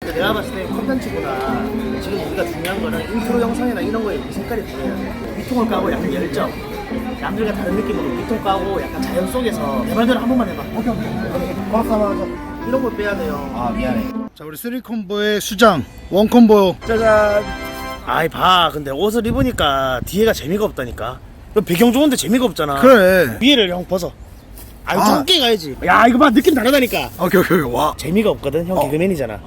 내가 봤을 때 컨텐츠보다 지금 우리가 중요한 거는 인트로 영상이나 이런 거에 이 색깔이 보여야 돼. 위통을 까고 약간 열정. 남들과 다른 느낌으로 위통 까고 약간 자연 속에서 내 말대로 한 번만 해봐. 오케이 오케이. 고맙습니다. 이런 걸 빼야 돼요. 아 미안해 자 우리 쓰리 콤보의 수장 원 콤보 짜잔. 아이 봐. 근데 옷을 입으니까 뒤에가 재미가 없다니까. 너 배경 좋은데 재미가 없잖아. 그래 위에를 형 벗어. 아니 아. 좀 가야지. 야 이거 봐 느낌 다르다니까. 오케이 오케이 오케이 와 재미가 없거든. 형 개그맨이잖아.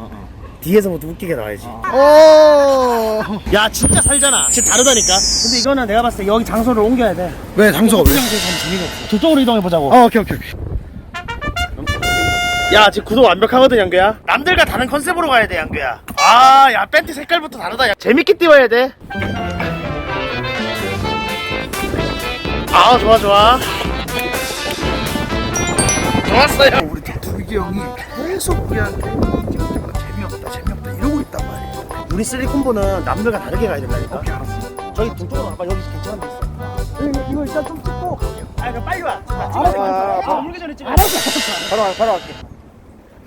뒤에서부터 웃기게 나와야지. 오! 야 진짜 살잖아. 진짜 다르다니까. 근데 이거는 내가 봤을 때 여기 장소를 옮겨야 돼. 왜 장소가 그 왜? 장소에서 하면 재미가 없어. 저쪽으로 이동해 보자고. 아 오케이 오케이 오케이 야 지금 구도 완벽하거든 양규야. 남들과 다른 컨셉으로 가야 돼 양규야. 아야 팬티 색깔부터 다르다. 야. 재밌게 띄워야 돼. 아 좋아 좋아. 좋았어요. 우리 두기 형이 계속 우리한테 재미없다 재미없다 이러고 있단 말이야 우리 쓰리 콤보는 남들과 다르게 가야 된다니까. 저기 둘쪽으로 가봐. 여기 괜찮은 데 있어. 이거, 이거 일단 좀 찍고 갈게요 아 그럼 빨리 와. 나 알았어, 찍어. 알았어. 아, 물기 전에 찍어. 알았어. 바로 와, 바로 갈게.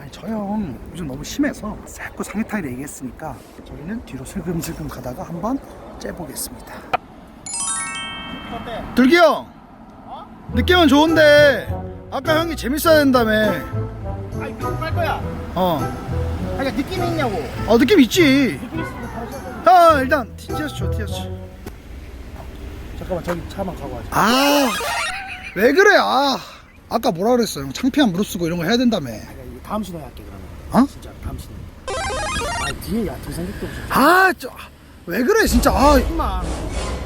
아니 저 형 요즘 너무 심해서 자꾸 상해 타일 얘기했으니까 저희는 뒤로 슬금슬금 가다가 한번 째보겠습니다 어때? 들기 형 느낌은 좋은데 아까 형이 재밌어야 된다며 아니 계속 갈 거야. 어, 아니 느낌이 있냐고. 어 느낌 있지 느낌 있으면 바로 시작해. 형 일단 티셔츠 줘 티셔츠 잠깐만 저기 차만 가고 하자. 아 왜 그래 아 아까 뭐라 그랬어 형 창피한 무릎 쓰고 이런 거 해야 된다며 야, 이거 다음 신호에 할게 그러면. 어? 진짜 다음 신호. 아 뒤에 야더 생각도 없어. 아 저 왜 그래 진짜 임마.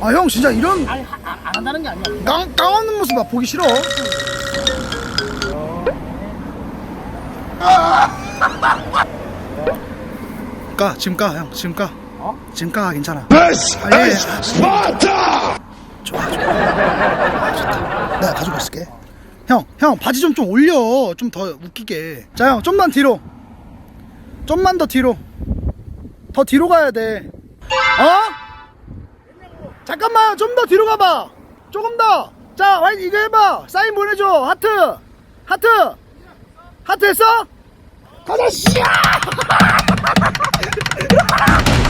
아형 진짜 이런 아니 하, 안, 안 한다는 게 아니야. 깡, 깡 없는 모습 나 보기 싫어 까 지금 까 형. 지금 까 어? 지금 까 괜찮아. 빨리 해. 좋아 좋아. 아, 좋다. 내가 가지고 있을게. 형 형 바지 좀 좀 올려. 좀 더 웃기게. 자 형 좀만 뒤로. 좀만 더 뒤로. 더 뒤로 가야 돼. 어? 잠깐만 좀 더 뒤로 가봐. 조금 더자 이거 해봐. 사인 보내줘. 하트. 하트 하트 했어? 가자 씨야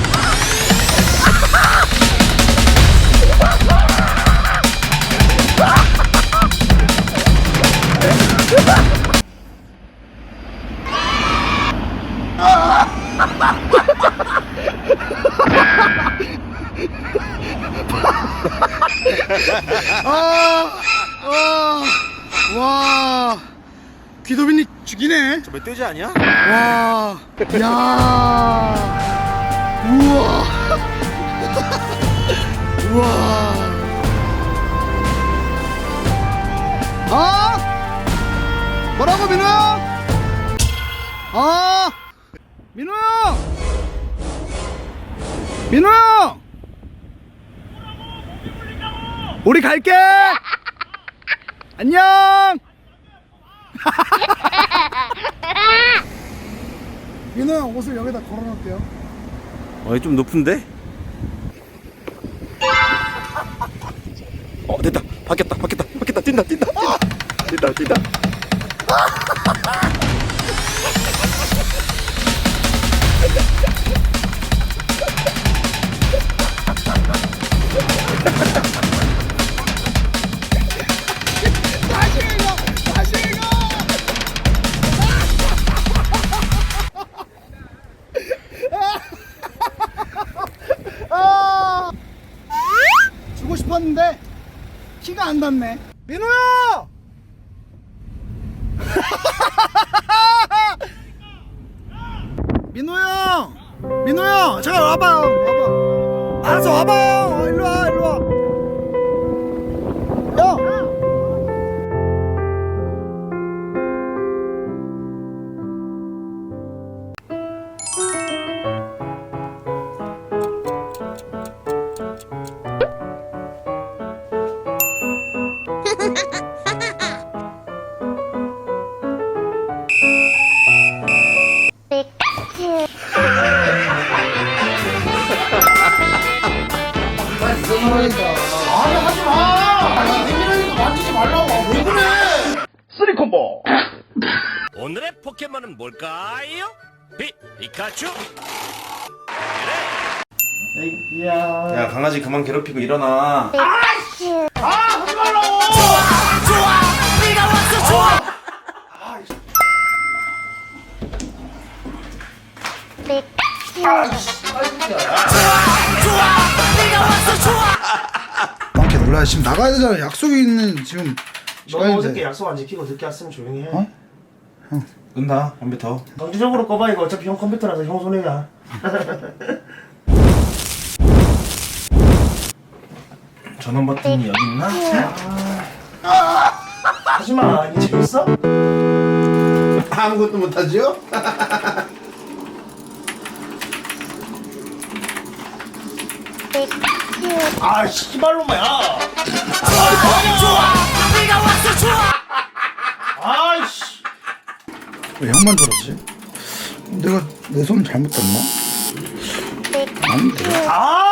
멧돼지 아니야? 와, 야, 우와, 우와, 아, 뭐라고 민호야? 아, 민호 형, 민호 형, 우리 갈게. 안녕. 민호 형 옷을 여기다 걸어놓을게요. 어, 좀 높은데? 어, 됐다. 바뀌었다. 바뀌었다. 바뀌었다. 뛴다. 뛴다. 뛴다. 뛴다. 뛴다. 잠깐 와봐요. 와봐. 알았어, 와봐요. 어, 일로 와, 그러니까. 아니 하지 마. 아니 내밀하니까 만지지 말라고. 왜 그래? 쓰리 콤보. 오늘의 포켓몬은 뭘까요? 비 피카츄. 이야. 야 강아지 그만 괴롭히고 일어나. 아씨. 아 하지 말라고. 좋아. 네가 왔어 좋아. 아, 많게 놀라야 지금 나가야 되잖아 약속이 있는 지금 너 어저께 시간인데 약속 안 지키고 늦게 왔으면 조용히 해. 어? 끈다 컴퓨터 정지적으로 꺼봐 이거 어차피 형 컴퓨터라서 형 손해야. 전원 버튼이 여기 있나? 하지마 이게 재밌어? 아무것도 못하지요? 아 씨발로마야. 아이씨. 왜 형만 저러지? 내가 내 손 잘못 떴나? 아닌데 아! 아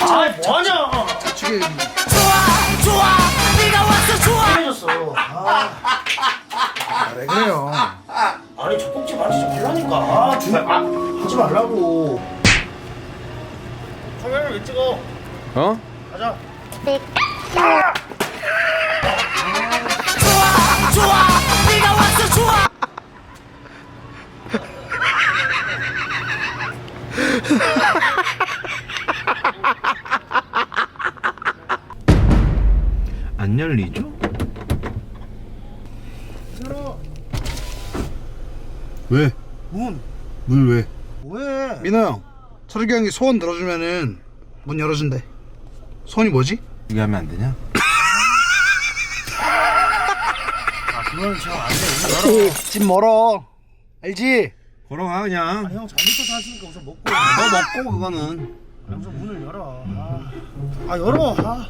아 뭐하냐. 지금 해줬어. 아. 왜 그래요 아니 저 꼭지 만지지 말라니까. 아 정말 아 하지 말라고. 카메라 왜 찍어? 어? 가자. 안 열리죠? 왜? 문. 문 왜? 왜? 민호 형 철욱이 형이 소원 들어주면은 문 열어준대 소원이 뭐지? 이게 하면 안 되냐? 그건 잘안 돼. 집 멀어 알지? 걸어가 그냥 형 잘못해서 하시니까 우선 먹고. 너 먹고 그거는 우선 문을 열어. 아, 아 열어. 아,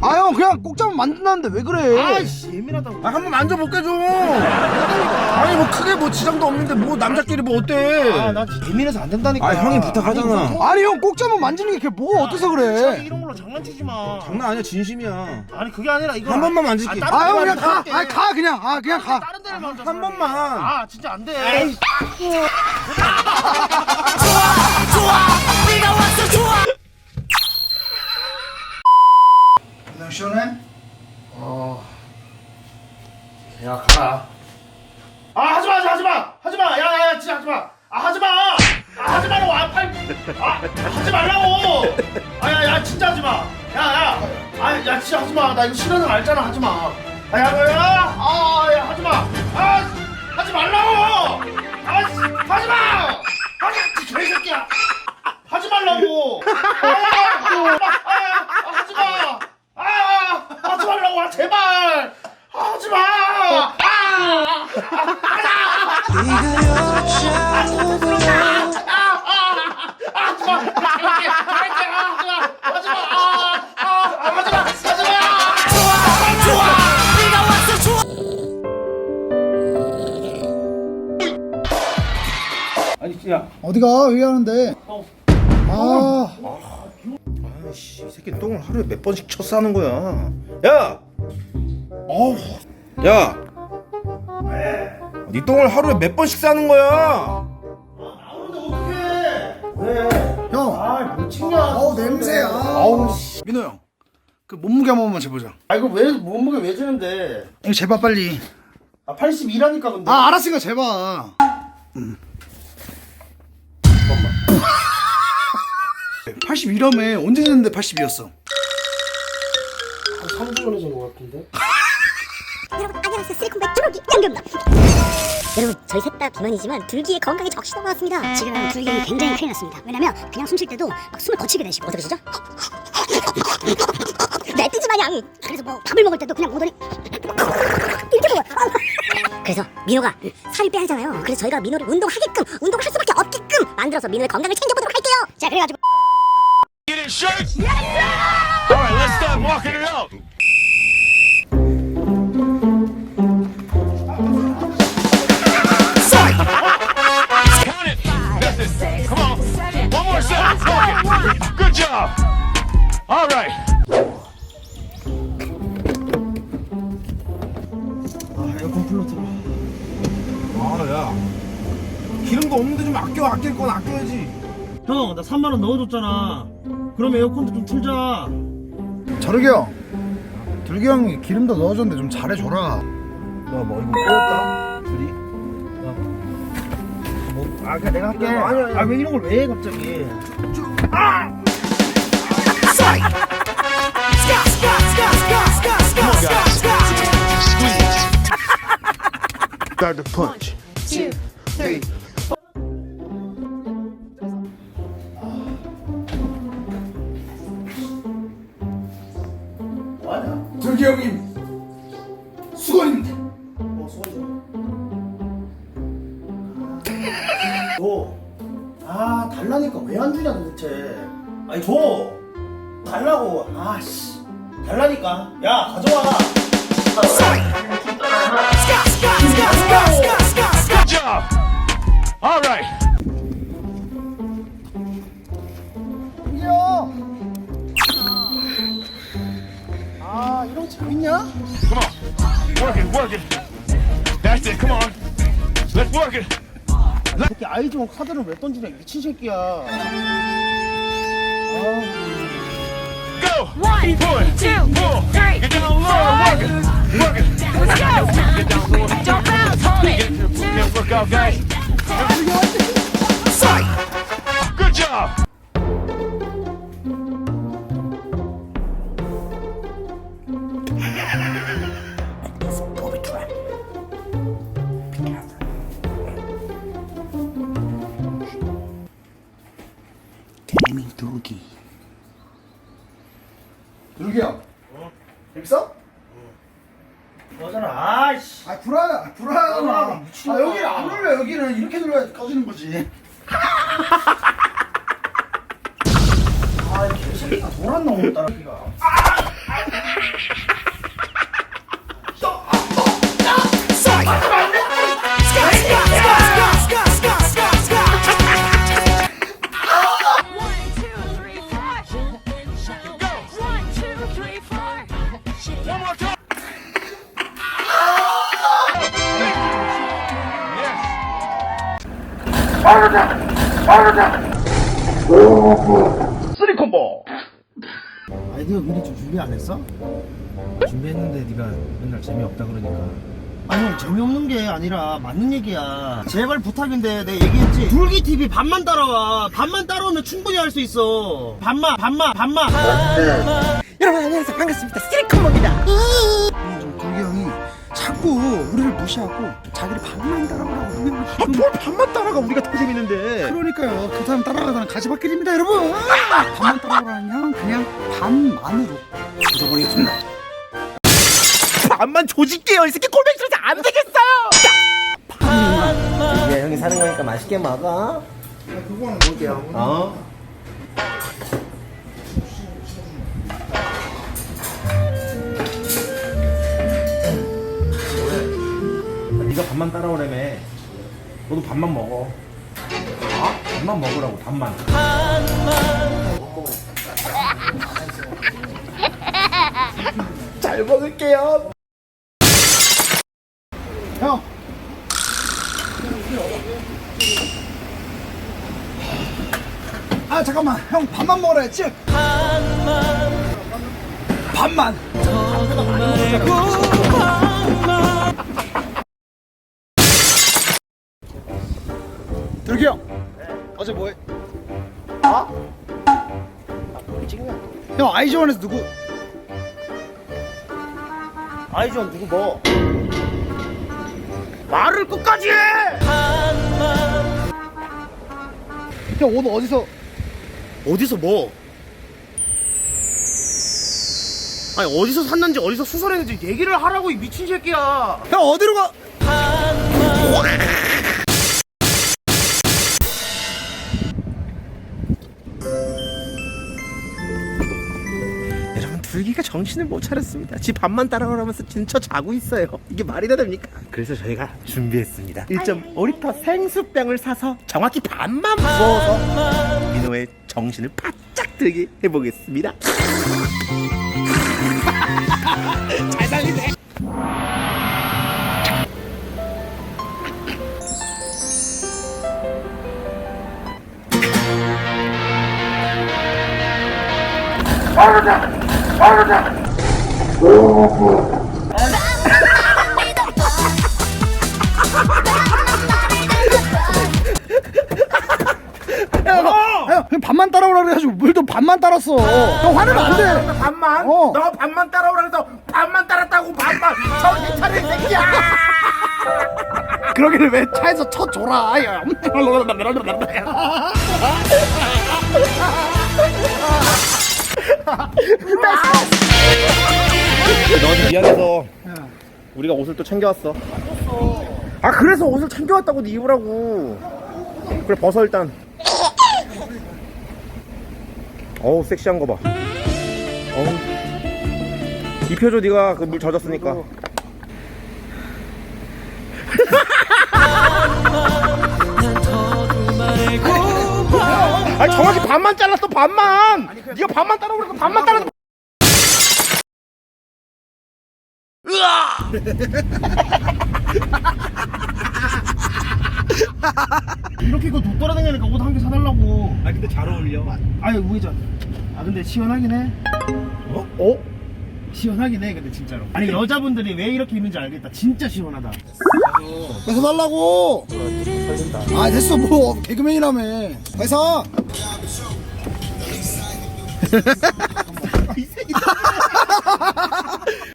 아 형 그냥 꼭 잡으면 만든다는데 왜 그래 아이씨 예민하다고. 아 한번 만져볼게 좀 아니 뭐 크게 뭐 지장도 없는데 뭐 남자끼리 뭐 어때 아나 예민해서 안 된다니까. 아, 형이 부탁하잖아. 아니, 아니 형 꼭 잡으면 만지는 게 뭐가 어때서 자기 그래 이런 걸로 장난치지 마. 장난 아니야 진심이야 아니 그게 아니라 이거 한 번만 만질게. 다른 아 형 데를 그냥 가 만질게. 아니 가 그냥 아 그냥 가 다른 데를 만져. 한 번만. 아 진짜 안 돼. 그냥 시원해? 야 가라. 아 하지마 하지마 하지마 야야야 진짜 하지마. 아 하지마. 아 하지 말라고 아 팔. 아 하지 말라고. 아야야 진짜 하지마. 야야. 아야 진짜 하지마. 나 이거 싫어하는 거 알잖아 하지마. 아야야. 아야 하지마. 아 하지 말라고. 아 하지마. 하지 개새끼야. 아, 아, 아, 하지 마. 아, 하지 말라고. 아, 제발. 하지 마. 아, 하지 마. 잘할게. 잘할게. 아, 하지 마. 하지 마. 아, 아, 하지 마. 하지 마. 아니 야 어디가 왜 하는데 어. 아 씨 이 새끼 똥을 하루에 몇 번씩 쳐 싸는 거야. 야! 어우. 야! 네 똥을 하루에 몇 번씩 싸는 거야? 왜? 형. 아못 찍냐 어우 냄새야 아우 민호 형 그 몸무게 한 번만 재보자. 아 이거 왜 몸무게 왜 재는데? 이거 재봐 빨리. 아 82라니까 근데. 아 알았으니까 재봐. 음. 82라며 언제 쟀는데 82였어? 한 3주 전에 것 같은데? 여러분 안녕하세요 실리콘백 초록이 양규입니다. 여러분 저희 셋 다 비만이지만 둘기의 건강에 적시가 나왔습니다. 지금 둘기 굉장히 큰일 났습니다. 왜냐면 그냥 숨 쉴 때도 막 숨을 거치게 되시고. 어떻게 되시죠? 내뛰지 마냥. 그래서 뭐 밥을 먹을 때도 그냥 오더니 이렇게 먹어요. 그래서 민호가 살을 빼야 하잖아요. 그래서 저희가 민호를 운동하게끔 운동을 할 수밖에 없게끔 만들어서 민호의 건강을 챙겨보도록 할게요. 자 그래가지고 shirt? Yes, sir! All right, let's start walking it out. Good job. All right. 아 에어컨 풀로 틀어 아야 기름도 없는데 좀 아껴 아낄 건 아껴야지 형, 나 3만 원 넣어줬잖아. 그럼 에어컨도 좀 틀자. 저르기 형 둘기 형이 기름도 넣어줬는데 좀 잘해줘라 너뭐 이거 꼬였다 둘이 아, 그냥 내가 할게. 아니야, 아니야. 아, 왜 이런 걸 왜 해, 갑자기? Start the punch 둘기 형님 수고입니다 어, 소원 줘. 아, 달라니까 왜 안 주냐, 도대체. 아니, 줘. 달라고. 아, 씨. 달라니까. 야, 가져와. Good 재밌냐? Come on. Work it, work it. That's it. Come on. Let's work it. 이렇게 아이즈원 카드를 왜 던지냐, 이 미친 새끼야. Go. One, two, Pull. three, Get down low. Work it. Work it. let's go. Get down low. Don't bounce, hold Get it. to the can't work out, guys. Good job. 맞는 얘기야. 제발 부탁인데 내가 얘기했지? 불기TV 반만 따라와. 반만 따라오면 충분히 할 수 있어. 반만 반만 반만 여러분 안녕하세요. 반갑습니다. 둘기 형이 자꾸 우리를 무시하고 자기를 반만 따라가라고 아뭘 반만 따라가 우리가 더 재밌는데. 그러니까요. 그 사람 따라가다는 가지밭길입니다 여러분. 반만 따라가라는 형 그냥 반만으로. 조져버리겠습니다 반만 조질게요 이 새끼 꼴뱅이 들어서 안 되겠어요 야 형이 사는 거니까 맛있게 먹어. 그거는 볼게요 어? 네가 밥만 따라오라며. 너도 밥만 먹어. 어? 밥만 먹으라고 밥만. 잘 먹을게요 형. 아 잠깐만. 형 반만 먹으라 했지? 반만. 들기 형. 어제 뭐해? 형 아이즈원에서 누구? 아이존 누구 뭐 말을 끝까지 해! 형 오늘 어디서 어디서 뭐 아니 어디서 샀는지 어디서 수설했는지 얘기를 하라고 이 미친 새끼야 형 어디로 가? 정신을 못 차렸습니다. 지 밥만 따라오라면서 진짜 자고 있어요. 이게 말이 다 됩니까? 그래서 저희가 준비했습니다. 1.5리터 생수병을 사서 정확히 반만 부어서 민호의 정신을 바짝 들게 해보겠습니다. 잘 살리네. 반만 따라오라 그래가지고 물도 반만 따랐어. 형 화내면 안 돼. 반만? 어. 너 반만 따라오라 해서 반만 따랐다고 반만 정신 차려 이 새끼야! 그러기를 왜 차에서 쳐줘라. 야. 너한테 미안해서 우리가 옷을 또 챙겨왔어. 아 그래서 옷을 챙겨왔다고 네 입으라고. 그래 벗어 일단. 어우 섹시한 거 봐. 어우. 입혀줘 네가 그 물 젖었으니까. 아니 정확히 반만 잘랐어 반만. 네가 반만 따라오니까 반만 따라. 이렇게 이거 돈 돌아다니니까 옷 한 개 사달라고. 아 근데 잘 어울려. 아유 우회전. 아 근데 시원하긴 해. 어? 어? 시원하긴 해 근데 진짜로. 아니 여자분들이 왜 이렇게 입는지 알겠다. 진짜 시원하다. 벗어달라고. 아 됐어 뭐 개그맨이라며. 회사.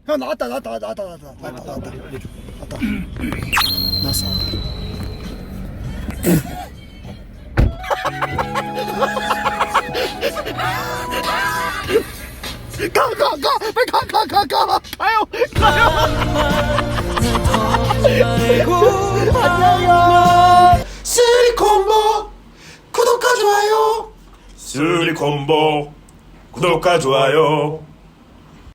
형 나왔다 나왔다 나왔다 나왔다 나왔다 나왔다 나왔다 나왔어 가 가 가 빨리 가 가 가 가 가요 가요. 쓰리콤보 구독과 좋아요. 쓰리콤보 구독과 좋아요